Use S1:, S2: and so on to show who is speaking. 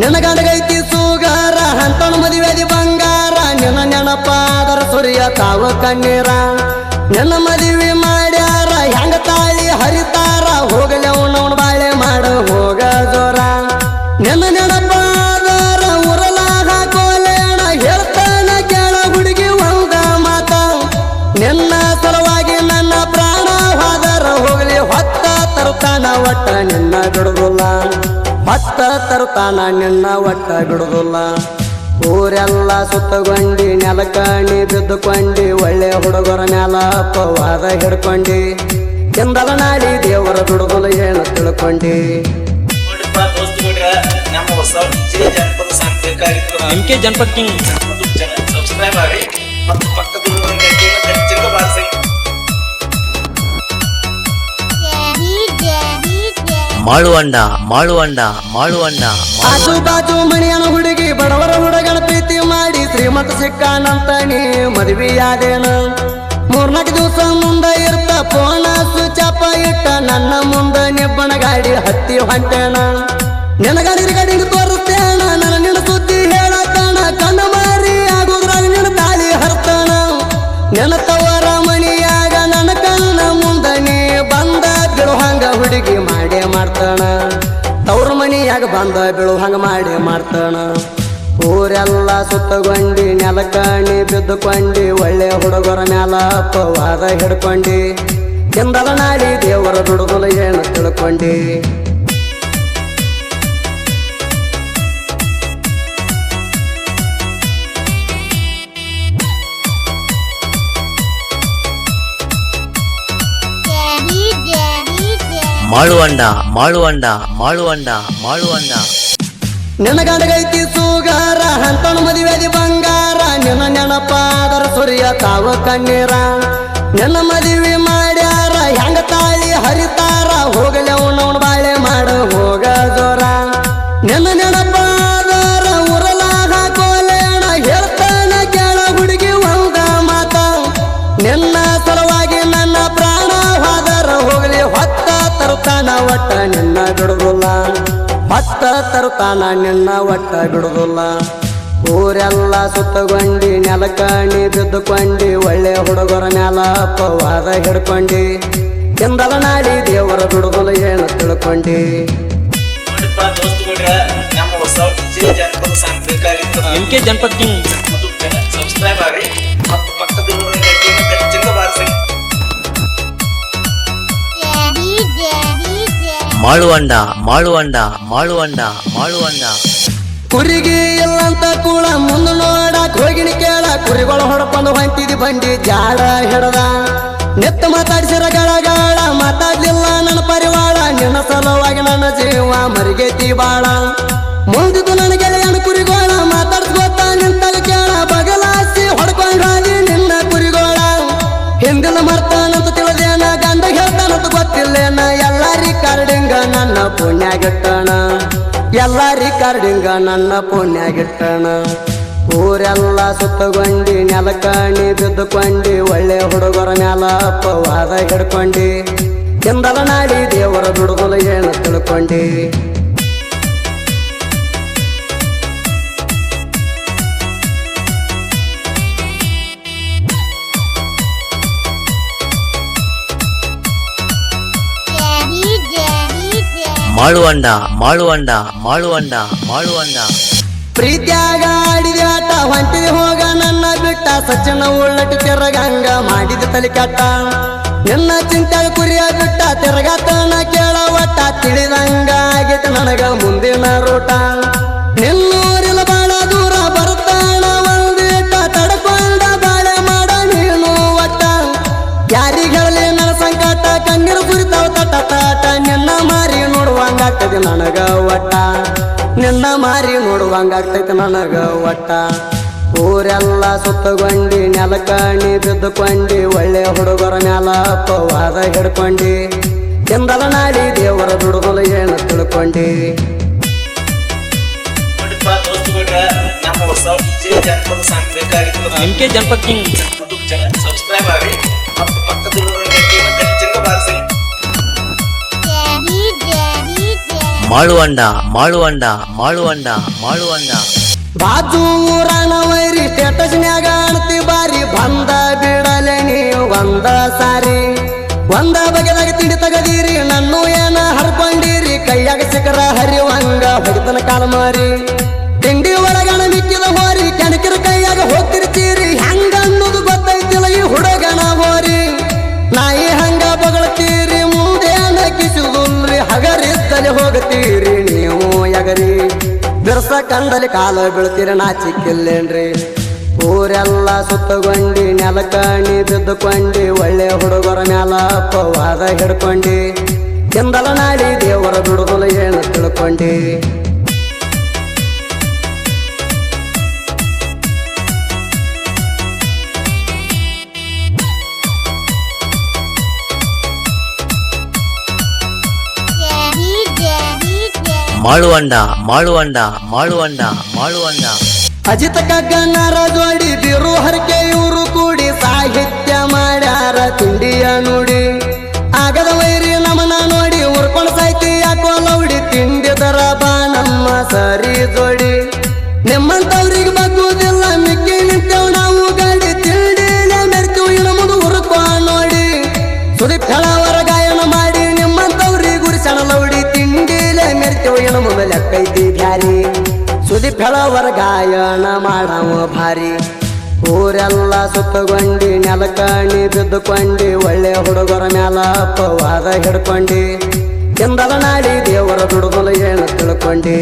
S1: ನಿನಗಡಗೈತಿ ಸೂಗಾರ ಅಂತಣ ಮದುವೆದಿ ಬಂಗಾರ, ನಿನ್ನ ನೆನಪಾದರ ಸುರಿಯ ತಾವ ಕಣ್ಣೀರ. ನಿನ್ನ ಮದುವೆ ಮಾಡ್ಯಾರ, ಹೆಂಗ ತಾಳಿ ಹರಿತಾರ ಹೋಗಲಿ ಅವನವನ ಬಾಳೆ ಮಾಡ ಹೋಗ ಜೋರ. ನಿನ್ನ ನೆನಪಾದರ ಉರಲಾಗ ಕೋಲೇಣ, ಹೇಳ್ತಾನ ಕೇಳ ಹುಡುಗಿ ಹೋಗ ಮಾತ. ನಿನ್ನ ಸಲುವಾಗಿ ನನ್ನ ಪ್ರಾಣ ಹೋದರ ಹೋಗಲಿ, ಹೊತ್ತ ತರುತ್ತಾನ ಒಟ್ಟ ನಿನ್ನ ಬಿಡುದಿಲ್ಲ ಹೊತ್ತ ತರುತ್ತಾನ ನಿನ್ನ ಒಟ್ಟ ಬಿಡುದಿಲ್ಲ ಊರೆಲ್ಲ ಸುತ್ತಗೊಂಡಿ ನೆಲಕಣಿ ಬಿದ್ದುಕೊಂಡಿ ಒಳ್ಳೆ ಹುಡುಗರ ಮ್ಯಾಲ ಅಪ್ಪವಾದ ಹಿಡ್ಕೊಂಡಿ. ಕೆಂದಲ ನಾಡಿ ದೇವರ ಬಿಡುದಿಲ್ಲ ಏನು ತಿಳ್ಕೊಂಡಿ.
S2: M K Janapad king.
S3: Subscribe ಆಗಿ ಮತ್ತು ಪಕ್ಕದ
S2: ಮಾಳುವಂಡ ಮಾಳುವಂಡ ಮಾಳುವಂಡ
S1: ಆಜು ಬಾಜು ಮಣಿಯನ ಹುಡುಗಿ, ಬಡವರ ಹುಡುಗನ ಪ್ರೀತಿ ಮಾಡಿ ಶ್ರೀಮಂತ ಸಿಕ್ಕಾನಂತ ನೀ ಮದುವೆಯಾದೇನ. ಮೂರ್ನಾಲ್ಕು ದಿವಸ ಮುಂದ ಇರ್ತ ಫೋನ ಸುಚಾಪ ಇಟ್ಟ ನನ್ನ ಮುಂದ ನಿಬ್ಬಣ ಗಾಡಿ ಹತ್ತಿ ಹೊಂಟೇನ. ನಿನ್ನ ಬಂದ ಬೀಳುವಂಗ ಮಾಡಿ ಮಾಡ್ತಾನ. ಊರೆಲ್ಲ ಸುತ್ತಗೊಂಡಿ ನೆಲಕಣಿ ಬಿದ್ದುಕೊಂಡಿ, ಒಳ್ಳೆ ಹುಡುಗರ ಮ್ಯಾಲ ಅಪ್ಪವಾದ ಹಿಡ್ಕೊಂಡಿ. ಕೆಂದಲ ನಾಡಿ ದೇವರ ದುಡುಗಲು ಏನು ತಿಳ್ಕೊಂಡಿ.
S2: ಮಾಳುವಂಡ ಮಾಳುವಂಡ ಮಾಳುವಂಡ ಮಾಳುವಂಡ
S1: ನಿನ್ನ ಗಡಗೈತಿ ಸೂಗಾರ ಹಂತನು ಮದುವೆದಿ ಬಂಗಾರ. ನೆನ ನೆನಪಾದರ ಸುರಿಯ ತಾವ ಕಣ್ಣೀರ. ನೆನ ಮದುವೆ ಮಾಡ್ಯಾರ, ಹೆಂಗ ತಾಳಿ ಹರಿತಾರ. ಹೋಗಲಿ ಅವನವನ ಬಾಳೆ ಮಾಡ, ಹೋಗ ಹೊತ್ತ ತರುತ್ತಾನ ನಿನ್ನ ಒಟ್ಟ ಬಿಡುದಿಲ್ಲ ಊರೆಲ್ಲ ಸುತ್ತಗೊಂಡಿ ನೆಲಕಣಿ ಬಿದ್ದುಕೊಂಡಿ ಒಳ್ಳೆ ಹುಡುಗರ ನೆಲ ಅಪ್ಪವಾದ ಹಿಡ್ಕೊಂಡಿ. ಎಂದಲ ನಾಡಿ ದೇವರ ಬಿಡುದಿಲ್ಲ ಏನು ತಿಳ್ಕೊಂಡಿ.
S2: M K Janapad king.
S3: Subscribe ಆಗಿ
S2: ಮಾಳುವಂಡ ಮಾಳುವಂಡ ಮಾಳುವಂಡ ಮಾಳುವಂಡ.
S1: ಕುರಿಗೆ ಎಲ್ಲಂತ ಕೂಳ ಮುಂದೆ ನೋಡ ಹೋಗಿನ ಕೇಳ, ಕುರಿಗಳು ಹೊಡ್ಕೊಂಡು ಹೊಂಟಿದಿ ಬಂಡಿ ಜಾಡ ಹಿಡದ. ನೆತ್ತ ಮಾತಾಡಿಸಿರ ಗಳಗಾಳ, ಮಾತಾಡ್ಲಿಲ್ಲ ನನ್ನ ಪರಿವಾಳ, ನಿನ್ನ ಸಲುವಾಗಿ ನನ್ನ ಜೀವ ಮರಿಗೇತಿ ಬಾಳ. ಹಿಂದಿನ ತಿಳಿದೇನ ಗಂಡ ಹೇಳ್ತಾನಂತ ಗೊತ್ತಿಲ್ಲೇನ ಎಲ್ಲ ರಿಕಾರ್ಡಿಂಗ ನನ್ನ ಪುಣ್ಯಾಗಿಟ್ಟಣ ಎಲ್ಲ ರಿಕಾರ್ಡಿಂಗ ನನ್ನ ಪುಣ್ಯಾಗಿಟ್ಟಣ ಊರೆಲ್ಲ ಸುತ್ತಗೊಂಡಿ ನೆಲಕಣಿ ಬಿದ್ದುಕೊಂಡಿ, ಒಳ್ಳೆ ಹುಡುಗರ ಮ್ಯಾಲ ಅಪ್ಪವಾದ ಹಿಡ್ಕೊಂಡಿ. ಹಿಂದಲ ನಾಡಿ ದೇವರ ದುಡುಗಲು ಏನು ತಿಳ್ಕೊಂಡಿ.
S2: ಮಾಳುವಂಡ ಮಾಳುವಂಡ ಮಾಳುವಂಡ ಮಾಳುವಂಡ.
S1: ಪ್ರೀತಿಯಾಗ ಆಡಿದ ಆಟ ಹೊಂಟಿದೆ ಹೋಗ ನನ್ನ ಬಿಟ್ಟ, ಸಜ್ಜನ ಉಳ್ಳಟ್ಟು ತೆರಗಂಗ ಮಾಡಿದ ತಲೆ ಕಟ್ಟ. ನಿನ್ನ ಚಿಂತೆ ಕುರಿಯ ಬಿಟ್ಟ, ತೆರಗತನ ಕೇಳ ಒಟ್ಟ ತಿಳಿದಂಗ ಆಗೈತೆ ನನಗ ಮುಂದಿನ ರೂಟ. ನೋಡುವಂಗಾಗ್ತದೆ ನನಗ ಒಟ್ಟ. ನಿನ್ನ ಮಾರಿ ನೋಡುವಂಗಾಗ್ತೈತೆ ನನಗ ಒಟ್ಟ. ಊರೆಲ್ಲ ಸುತ್ತಗೊಂಡಿ ನೆಲಕಣಿ ಬಿದ್ದುಕೊಂಡಿ ಒಳ್ಳೆ ಹುಡುಗರ ಮ್ಯಾಲ ಪವಾದ ಹಿಡ್ಕೊಂಡಿ. ಎಂದಲ ನಾಡಿ ದೇವರ ದುಡುಗಲು ಏನು ತಿಳ್ಕೊಂಡಿ.
S2: M K Janapad king
S3: subscribe ಆಗಿ
S2: ಮಾಳುವಂಡ ಮಾಳುವಂಡ ಮಾಳುವಂಡ ಮಾಳುವಂಡ.
S1: ಬಾಜು ಊರಾನ ವೈರಿ ಸ್ಟೇಟಸ್ನ್ಯಾಗ ಅಣತಿ ಬಾರಿ, ಬಂದ ಬಿಡಲೆ ನೀವು ಒಂದ ಸಾರಿ. ಒಂದ ಬಗೆದಾಗ ತಿಂಡಿ ತಗದೀರಿ, ನನ್ನು ಏನ ಹರ್ಕೊಂಡಿರಿ, ಕೈಯಾಗ ಸಿಕ್ಕರ ಹರಿವಂಗ ಹೊಡಿತನ ಕಾಲ ಮಾರಿ. ಬಿರ್ಸ ಕಾಲ ಬೀಳ್ತೀರಿ ನಾಚಿಕ್ಕಿಲ್ಲೇನ್ರಿ ಊರೆಲ್ಲ ಸುತ್ತಗೊಂಡಿ ನೆಲಕಣಿ ಬಿದ್ದುಕೊಂಡಿ, ಒಳ್ಳೆ ಹುಡುಗರ ಮ್ಯಾಲ ಅಪ್ಪವಾದ ಹಿಡ್ಕೊಂಡಿ. ಕೆಂದಲ ನಾಡಿ ದೇವರ ಬಿಡುದಲ ಏನು ತಿಳ್ಕೊಂಡಿ?
S2: ಮಾಳುವಂಡ ಮಾಳುವಂಡ ಮಾಳುವಂಡ ಮಾಳುವಂಡ.
S1: ಅಜಿತ ಕಗ್ಗನ್ನರ ಜೋಡಿ ಬಿರು ಹರಕೆ ಇವರು ಕೂಡಿ ಸಾಹಿತ್ಯ ಮಾಡ್ಯಾರ, ತಿಂಡಿಯ ನುಡಿ. ಸುದೀಪ್ ಬೆಳವರ ಗಾಯನ ಮಾಡವ ಭಾರಿ. ಊರೆಲ್ಲ ಸುತ್ತಗೊಂಡಿ ನೆಲಕಣಿ ಬಿದ್ದುಕೊಂಡಿ, ಒಳ್ಳೆ ಹುಡುಗರ ಮ್ಯಾಲ ಅಪ್ಪವಾದ ಹಿಡ್ಕೊಂಡಿ. ಎಂದಲ ನಾಡಿ ದೇವರ ದುಡುಗಲು ಏನು ತಿಳ್ಕೊಂಡಿ.